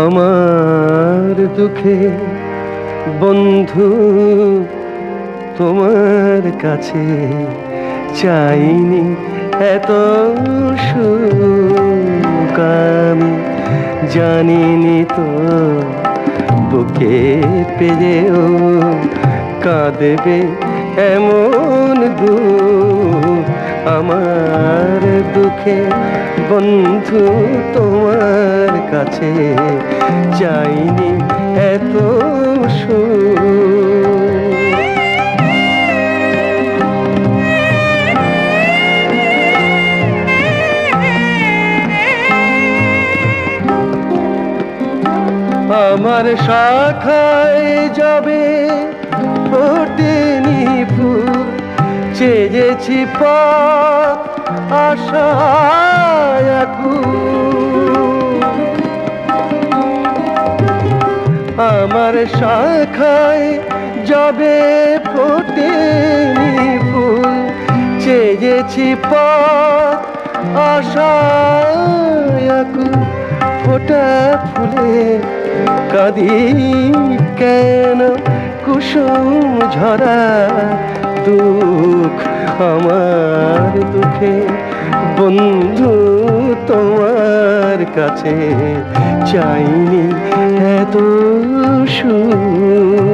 আমার দুঃখে বন্ধু তোমার কাছে চাইনি এত সুখ আমি জানিনি তো। বুকে পেয়েও কাঁদবে এমন দু আমার দুঃখে বন্ধু তোমার কাছে চাইনি এত আমার শাখায় যাবে ফুল চেয়েছি পথ আকুল। আমার শাখায় যাবে ফোটেনি ফুল চেয়েছি পথ আকুল। ফোটা ফুলে কাঁদি কেন? কুসুম ঝরা দুঃখ আমার দুঃখে। বন্ধু তোমার কাছে চাইনি এত সুখ।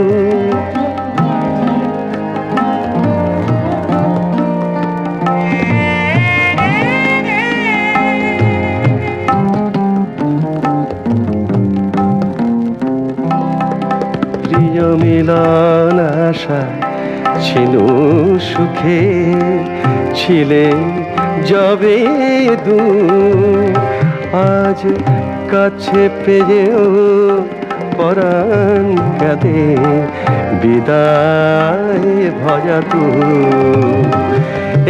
মিলন আশা ছিল সুখে, ছিলে যবে দু আজ কাছে পেয়েও পরাণ কাঁদে, বিদায় ভজা তু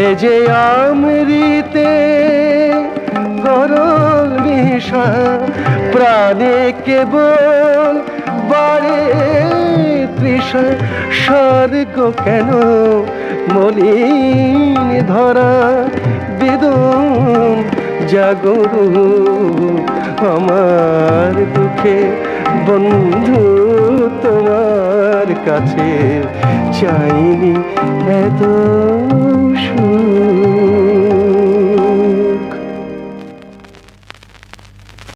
এ যে আমৃতে গরল নিশা, প্রাণে কেবল বারে তৃষা স্বর্গ কেন মলিন ধরা? বেদন জাগরু আমার দুঃখে বন্ধু তোমার কাছে চাইনি এত।